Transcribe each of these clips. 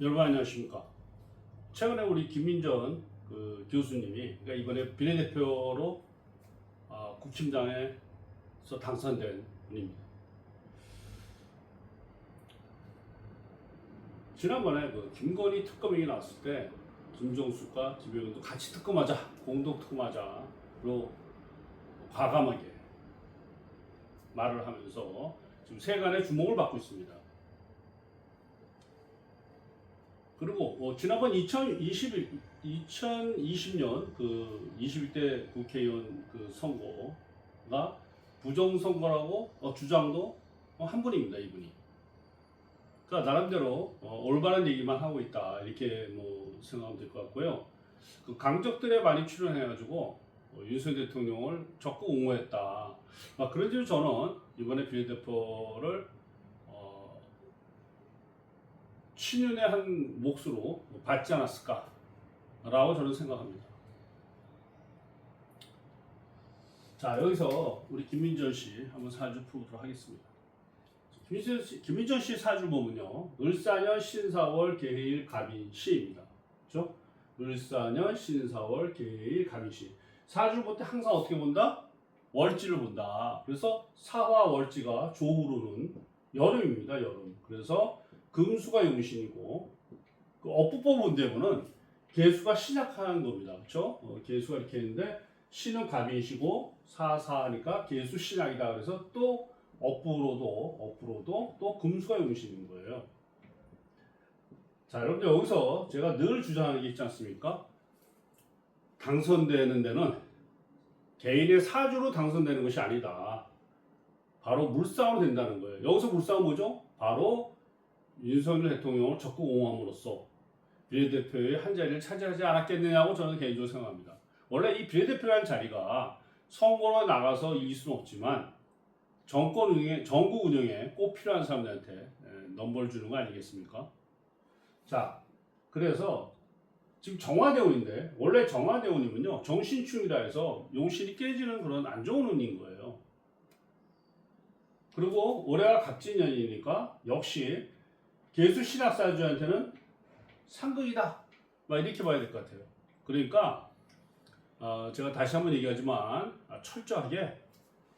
여러분 안녕하십니까? 최근에 우리 김민전 그 교수님이 그러니까 이번에 비례대표로 아, 국힘당에서 당선된 분입니다. 지난번에 그 김건희 특검이 나왔을 때 김정숙과 김영현도 같이 특검하자, 공동 특검하자로 과감하게 말을 하면서 지금 세간의 주목을 받고 있습니다. 그리고 어, 지난번 2020, 2020년 그 21대 국회의원 그 선거가 부정선거라고 어, 주장도 어, 한 분입니다, 이분이. 그러니까 나름대로 어, 올바른 얘기만 하고 있다 이렇게 뭐 생각하면 될 것 같고요. 그 강적들에 많이 출연해가지고 어, 윤석열 대통령을 적극 옹호했다. 아, 그런지 저는 이번에 비례대표를 어, 친윤의 한 몫으로 받지 않았을까라고 저는 생각합니다. 자 여기서 우리 김민전 씨 한번 사주 풀어보도록 하겠습니다. 김민전 씨, 김민전 씨 사주 보면요. 을사년 신사월 개해일 갑인시입니다. 그렇죠? 을사년 신사월 개해일 갑인시. 사주 볼 때 항상 어떻게 본다? 월지를 본다. 그래서 사화 월지가 조후로는 여름입니다. 여름. 그래서 금수가 용신이고 그 업부법 문제문은 개수가 신약한 겁니다. 그렇죠? 어, 개수가 이렇게 있는데 신은 갑인시고 사사하니까 개수 신약이다. 그래서 또 업부로도 업부로도 또 금수가 용신인 거예요. 자, 여러분들 여기서 제가 늘 주장하는 게 있지 않습니까? 당선되는 데는 개인의 사주로 당선되는 것이 아니다. 바로 물상으로 된다는 거예요. 여기서 물상은 뭐죠? 바로 윤석열 대통령을 적극 옹호함으로써 비례대표의 한 자리를 차지하지 않았겠느냐고 저는 개인적으로 생각합니다. 원래 이 비례대표라는 자리가 선거로 나가서 이길 수는 없지만 정권 운영에, 전국 운영에 꼭 필요한 사람들한테 예, 넘버를 주는 거 아니겠습니까? 자, 그래서 지금 정화대운인데 원래 정화대운이면요 정신충이라 해서 용신이 깨지는 그런 안 좋은 운인 거예요. 그리고 올해가 갑진년이니까 역시 개수 신학사주한테는 상극이다. 막 이렇게 봐야 될 것 같아요. 그러니까 어, 제가 다시 한번 얘기하지만 아, 철저하게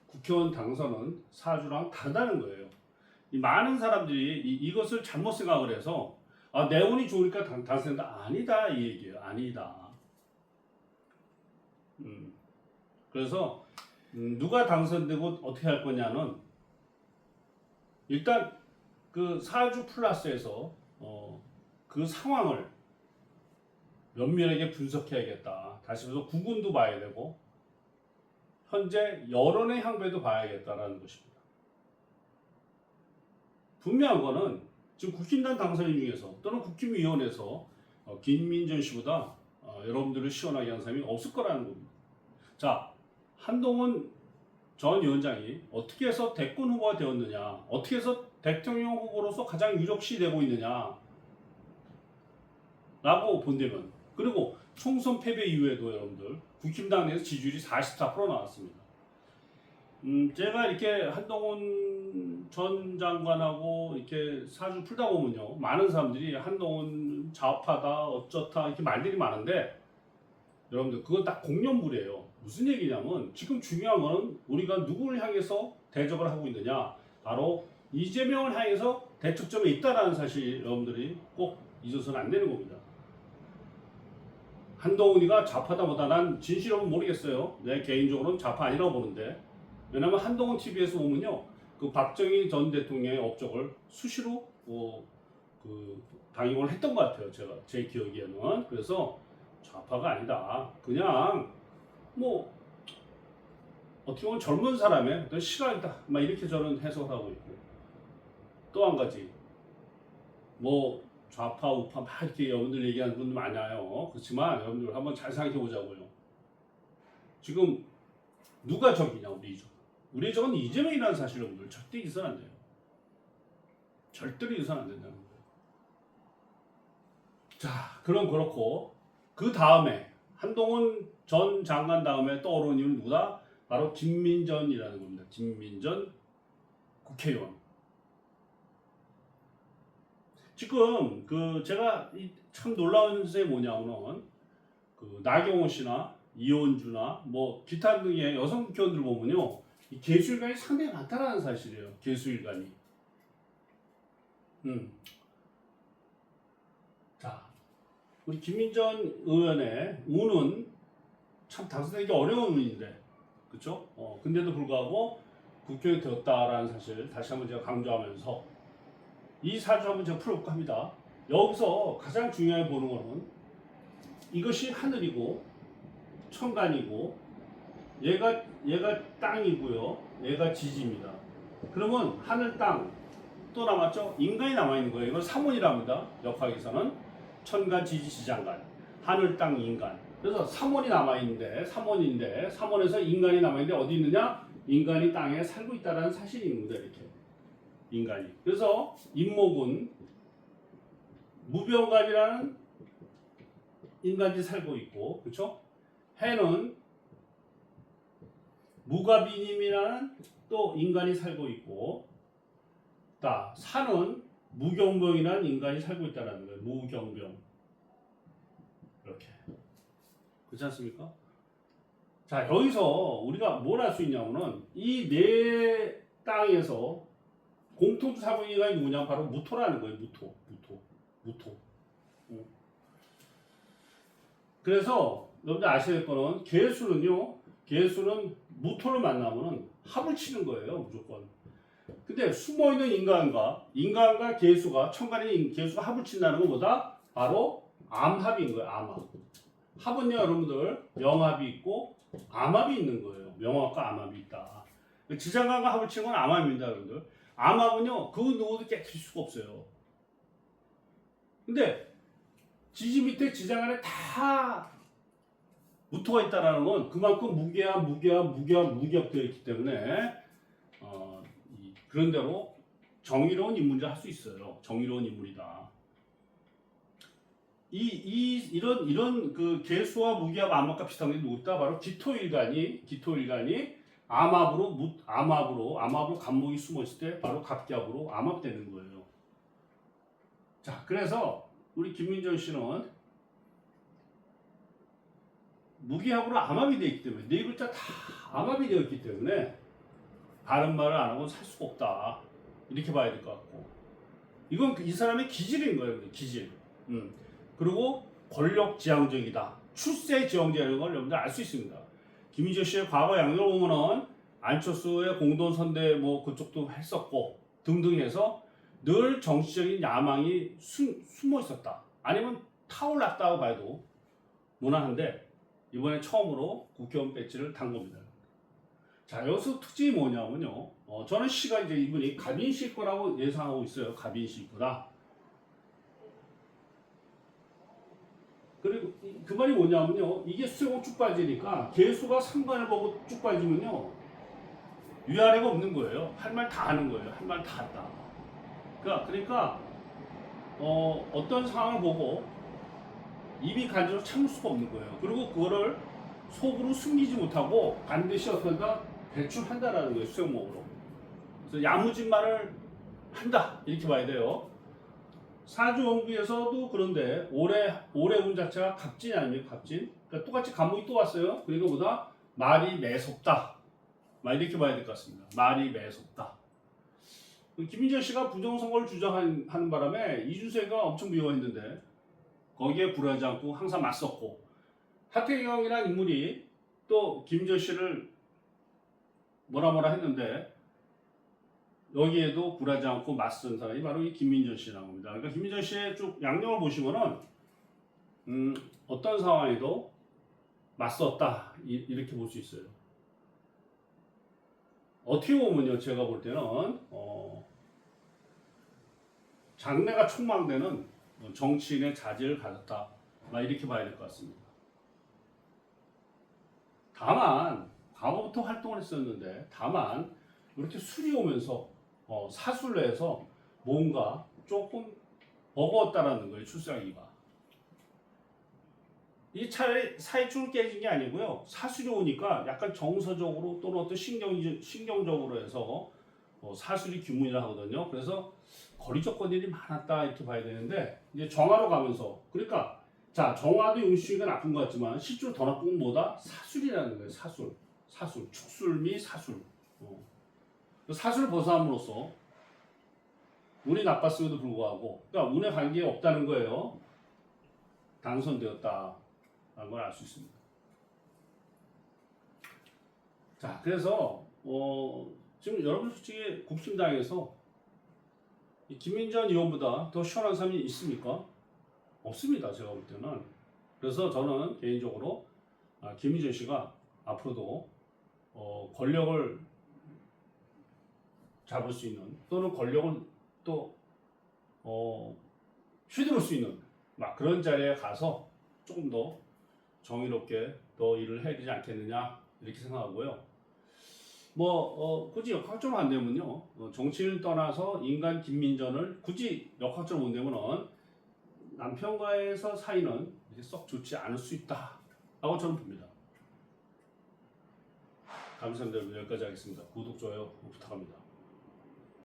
국회의원 당선은 사주랑 다르다는 거예요. 이 많은 사람들이 이, 것을 잘못 생각을 해서 아, 내 운이 좋으니까 당, 당선된다. 아니다 이 얘기예요. 아니다. 음, 그래서 음, 누가 당선되고 어떻게 할 거냐는 일단 그 사주 플러스에서 어, 그 상황을 면밀하게 분석해야겠다. 다시 말해서 구군도 봐야 되고 현재 여론의 향배도 봐야겠다라는 것입니다. 분명한 거는 지금 국힘당 당선인 중에서 또는 국힘위원회에서 어, 김민전 씨보다 어, 여러분들을 시원하게 한 사람이 없을 거라는 겁니다. 자, 한동훈 전 위원장이 어떻게 해서 대권 후보가 되었느냐, 어떻게 해서 대통령 후보로서 가장 유력시 되고 있느냐, 라고 본다면, 그리고 총선 패배 이후에도 여러분들 국힘당 내에서 지지율이 44% 나왔습니다. 음, 제가 이렇게 한동훈 전 장관하고 이렇게 사주 풀다 보면요, 많은 사람들이 한동훈 좌파다, 어쩌다 이렇게 말들이 많은데, 여러분들 그건 딱 공연불이에요. 무슨 얘기냐면 지금 중요한 거는 우리가 누구를 향해서 대접을 하고 있느냐, 바로 이재명을 향해서 대척점에 있다라는 사실 여러분들이 꼭 잊어서는 안 되는 겁니다. 한동훈이가 좌파다 보다 난 진실은 모르겠어요. 내 개인적으로는 좌파 아니라고 보는데 왜냐면 한동훈 TV에서 보면요, 그 박정희 전 대통령의 업적을 수시로 어, 그 방영을 했던 것 같아요. 제가 제 기억에는 그래서 좌파가 아니다. 그냥 뭐 어떻게 보면 젊은 사람의 어떤 시각이다. 막 이렇게 저는 해석을 하고 있고 또 한 가지 뭐 좌파 우파 막 이렇게 여러분들 얘기하는 분들 많아요. 그렇지만 여러분들 한번 잘 생각해 보자고요. 지금 누가 적이냐 우리 적. 우리 적은 이재명이라는 사실 여러분들 절대 잊어서는 안 돼요. 절대로 잊어서는 안 된다는 거예요. 자, 그럼 그렇고 그 다음에 한동훈 전 장관 다음에 떠오르는 이유는 누구다? 바로 김민전이라는 겁니다. 김민전 국회의원. 지금 그 제가 이참 놀라운 게 뭐냐면은 그 나경원 씨나 이혼주나 뭐 기타 등의 여성 국회의원들 보면요 이 개수일간이 상당히 많다는 사실이에요. 개수일간이. 음. 자, 우리 김민전 의원의 운은 참 당선되기 어려운 운인데, 그렇죠? 어, 근데도 불구하고 국회의원이 되었다라는 사실 다시 한번 제가 강조하면서 이 사주 한번 제가 풀어볼까 합니다. 여기서 가장 중요하게 보는 거는 이것이 하늘이고 천간이고 얘가 얘가 땅이고요. 얘가 지지입니다. 그러면 하늘 땅 또 남았죠? 인간이 남아 있는 거예요. 이건 삼원이랍니다. 역학에서는 천간 지지 지장간 하늘 땅 인간. 그래서 삼원이 남아 있는데 삼원인데 삼원에서 인간이 남아 있는데 어디 있느냐? 인간이 땅에 살고 있다라는 거죠. 이렇게 인간이. 그래서 인목은 무병갑이라는 인간이 살고 있고, 그렇죠? 해는 무가비님이라는 또 인간이 살고 있고, 다 산은 무경병이라는 인간이 살고 있다는 거예요. 무경병. 이렇게. 그렇지 않습니까? 자, 여기서 우리가 뭘 할 수 있냐면은 이 네 땅에서 공통 사분이가 누구냐? 바로 무토라는 거예요. 무토. 무토. 무토. 어. 그래서 여러분들 아셔야 될 거는 개수는요. 개수는 무토를 만나면은 합을 치는 거예요. 무조건. 근데 숨어 있는 인간과 인간과 개수가 천간의 개수가 합을 친다는 것보다 바로 암합인 거예요. 암합. 합은요, 여러분들 명합이 있고 암합이 있는 거예요. 명합과 암합이 있다. 지장간과 합을 치는 건 암합입니다, 여러분들. 암합은요, 그 누구도 깨칠 수가 없어요. 근데 지지 밑에 지장 안에 다 무토가 있다라는 건 그만큼 무게와 무게와 무게와 무게가 되어 있기 때문에 어, 이- 그런 대로 정의로운 인물을 할수 있어요. 정의로운 인물이다. 이, 이 이런 이런 그 개수와 무기와 암압과 비슷한 게 누구다? 바로 기토일간이 기토일간이 암압으로 무, 암압으로 암압으로 간목이 숨어 있을 때 바로 갑갑으로 암압되는 거예요. 자, 그래서 우리 김민정 씨는 무기합으로 암압이 되어 있기 때문에 네 글자 다 암압이 되어 있기 때문에 바른 말을 안 하고 살 수가 없다. 이렇게 봐야 될 것 같고 이건 그이 사람의 기질인 거예요. 기질. 음. 그리고 권력 지향적이다. 출세 지향적인 걸 여러분들 알 수 있습니다. 김희재 씨의 과거 양력을 보면은 안철수의 공동선대 뭐 그쪽도 했었고 등등 해서 늘 정치적인 야망이 숨, 숨어 있었다. 아니면 타올랐다고 봐도 무난한데 이번에 처음으로 국회의원 배지를 단 겁니다. 자 여기서 특징이 뭐냐면요. 어, 저는 시가 이제 이분이 가빈 씨일 거라고 예상하고 있어요. 가빈 씨일 거다. 그 말이 뭐냐면요. 이게 수세고 쭉 빠지니까 개수가 상관을 보고 쭉 빠지면요. 위아래가 없는 거예요. 할 말 다 하는 거예요. 할 말 다 한다. 그러니까, 그러니까 어, 어떤 상황을 보고 입이 간지러 참을 수가 없는 거예요. 그리고 그거를 속으로 숨기지 못하고 반드시 어떤가 배출한다라는 거예요. 수용목으로. 그래서 야무진 말을 한다. 이렇게 봐야 돼요. 사주 원구에서도 그런데 올해 올해 운 자체가 갑진이 아닙니까? 갑진. 그러니까 똑같이 감목이 또 왔어요. 그러니까 보다 말이 매섭다. 막 이렇게 봐야 될 것 같습니다. 말이 매섭다. 김민정 씨가 부정선거를 주장하는 하는 바람에 이준세가 엄청 미워했는데 거기에 불하지 않고 항상 맞섰고 하태경이라는 인물이 또 김민정 씨를 뭐라 뭐라 했는데 여기에도 굴하지 않고 맞선 사람이 바로 이 김민전 씨라는 겁니다. 그러니까 김민전 씨의 쭉 양력을 보시면은 음, 어떤 상황에도 맞섰다 이, 이렇게 볼 수 있어요. 어떻게 보면요, 제가 볼 때는 어, 장래가 촉망되는 정치인의 자질을 가졌다, 막 이렇게 봐야 될 것 같습니다. 다만 과거부터 활동을 했었는데 다만 이렇게 술이 오면서 어, 사술을 해서 뭔가 조금 버거웠다라는 거예요 출생이가 이 차라리 사회축을 깨진 게 아니고요 사술이 오니까 약간 정서적으로 또는 어떤 신경 신경적으로 해서 어, 사술이 규문이라 하거든요. 그래서 거리 조건들이 많았다 이렇게 봐야 되는데 이제 정화로 가면서 그러니까 자 정화도 용수가 나쁜 것 같지만 실제로 더 나쁜 건 뭐다? 사술이라는 거예요. 사술, 사술, 축술 미 사술. 어. 그 사술을 벗어남으로써 운이 나빴음에도 불구하고 그러니까 운에 관계 없다는 거예요. 당선되었다라는 걸 알 수 있습니다. 자, 그래서 어, 지금 여러분 솔직히 국힘당에서 이 김민전 의원보다 더 시원한 사람이 있습니까? 없습니다. 제가 볼 때는. 그래서 저는 개인적으로 아, 김민전 씨가 앞으로도 어, 권력을 잡을 수 있는 또는 권력을 또 어, 휘두를 수 있는 막 그런 자리에 가서 조금 더 정의롭게 더 일을 해야 되지 않겠느냐 이렇게 생각하고요. 뭐 어, 굳이 역학적으로 안 되면요 어, 정치를 떠나서 인간 김민전을 굳이 역학적으로 못 되면은 남편과에서 사이는 이렇게 썩 좋지 않을 수 있다라고 저는 봅니다. 감사합니다. 여기까지 하겠습니다. 구독 좋아요 부탁합니다.